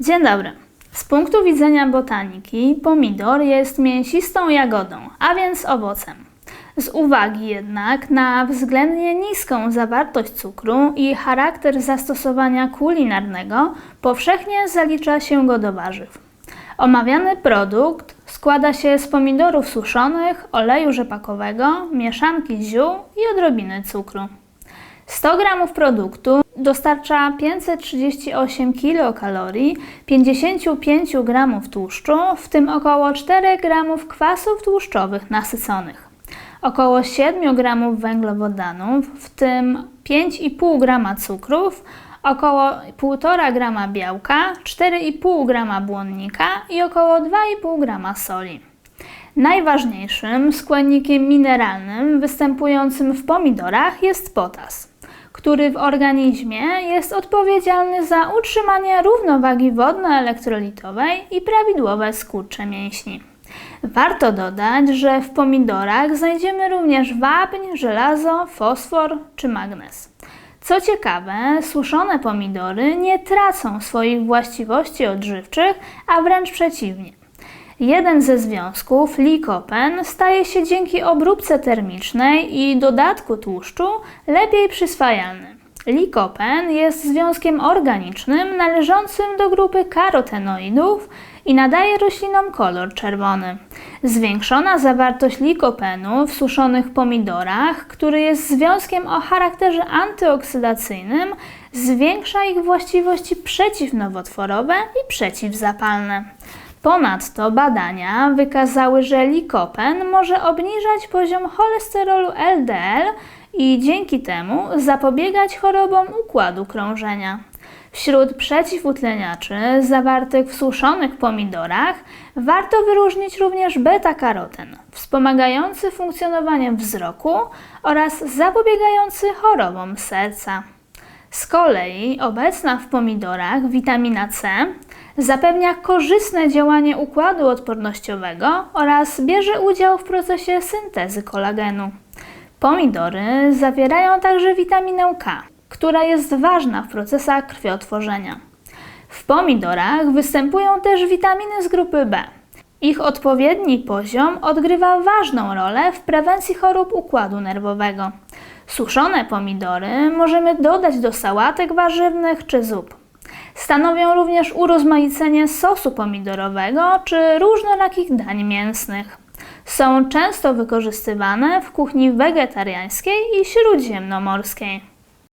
Dzień dobry. Z punktu widzenia botaniki, pomidor jest mięsistą jagodą, a więc owocem. Z uwagi jednak na względnie niską zawartość cukru i charakter zastosowania kulinarnego, powszechnie zalicza się go do warzyw. Omawiany produkt składa się z pomidorów suszonych, oleju rzepakowego, mieszanki ziół i odrobiny cukru. 100 g produktu dostarcza 538 kilokalorii, 55 g tłuszczu, w tym około 4 g kwasów tłuszczowych nasyconych, około 7 g węglowodanów, w tym 5,5 g cukrów, około 1,5 g białka, 4,5 g błonnika i około 2,5 g soli. Najważniejszym składnikiem mineralnym występującym w pomidorach jest potas, który w organizmie jest odpowiedzialny za utrzymanie równowagi wodno-elektrolitowej i prawidłowe skurcze mięśni. Warto dodać, że w pomidorach znajdziemy również wapń, żelazo, fosfor czy magnez. Co ciekawe, suszone pomidory nie tracą swoich właściwości odżywczych, a wręcz przeciwnie. Jeden ze związków, likopen, staje się dzięki obróbce termicznej i dodatku tłuszczu lepiej przyswajalny. Likopen jest związkiem organicznym należącym do grupy karotenoidów i nadaje roślinom kolor czerwony. Zwiększona zawartość likopenu w suszonych pomidorach, który jest związkiem o charakterze antyoksydacyjnym, zwiększa ich właściwości przeciwnowotworowe i przeciwzapalne. Ponadto badania wykazały, że likopen może obniżać poziom cholesterolu LDL i dzięki temu zapobiegać chorobom układu krążenia. Wśród przeciwutleniaczy zawartych w suszonych pomidorach warto wyróżnić również beta-karoten, wspomagający funkcjonowanie wzroku oraz zapobiegający chorobom serca. Z kolei obecna w pomidorach witamina C zapewnia korzystne działanie układu odpornościowego oraz bierze udział w procesie syntezy kolagenu. Pomidory zawierają także witaminę K, która jest ważna w procesach krwiotworzenia. W pomidorach występują też witaminy z grupy B. Ich odpowiedni poziom odgrywa ważną rolę w prewencji chorób układu nerwowego. Suszone pomidory możemy dodać do sałatek warzywnych czy zup. Stanowią również urozmaicenie sosu pomidorowego czy różnorakich dań mięsnych. Są często wykorzystywane w kuchni wegetariańskiej i śródziemnomorskiej.